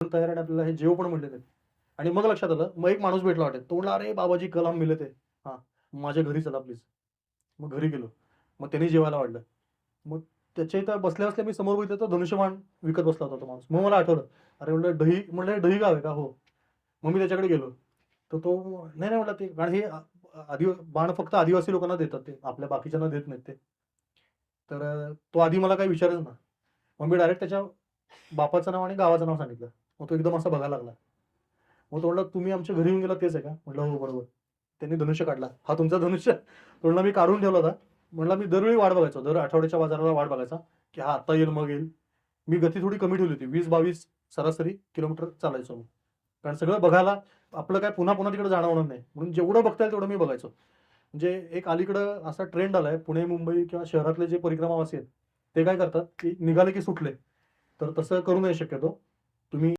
तयार आणि आपल्याला हे जेव पण म्हणले ते आणि मग लक्षात आलं मग एक माणूस भेटला वाटेल तो म्हणला अरे बाबाजी कलाम मिले ते हां माझ्या घरी चला प्लीज मग घरी गेलो. मग त्यांनी जेवायला वाढलं. मग त्याच्या इथं बसल्या बसल्या मी समोर बघितलं तर धनुष्यबाण विकत बसला होता तो माणूस. मग मला आठवलं अरे म्हणलं दही म्हणलं दही गाव आहे का? हो. मग मी त्याच्याकडे गेलो. तर तो नाही नाही म्हणला ते कारण हे आदि बाण फक्त आदिवासी लोकांना देतात ते. आपल्या बाकीच्यांना देत नाहीत ते. तर तो आधी मला काही विचारच ना. मग मी डायरेक्ट त्याच्या बापाचं नाव आणि गावाचं नाव सांगितलं. मग तो एकदम असा बघायला लागला. मग तो म्हणला तुम्ही आमच्या घरी येऊन गेला तेच आहे का? म्हटलं हो बरोबर. त्यांनी धनुष्य काढला. हा तुमचा धनुष्य. म्हणला मी काढून ठेवला होता. म्हणला मी दरवेळी वाट बघायचो. दर आठवड्याच्या बाजाराला वाट बघायचा की हा आता येईल मग येईल. मी गती थोडी कमी ठेवली होती. वीस बावीस सरासरी किलोमीटर चालायचो मी. कारण सगळं बघायला आपलं काय पुन्हा पुन्हा तिकडे जाणं होणार नाही. म्हणून जेवढं बघता येईल तेवढं मी बघायचो. म्हणजे एक अलीकडं असा ट्रेंड आलाय पुणे मुंबई किंवा शहरातले जे परिक्रमावासी आहेत ते काय करतात की निघाले की सुटले. तर तसं करू नये शक्यतो. तुम्ही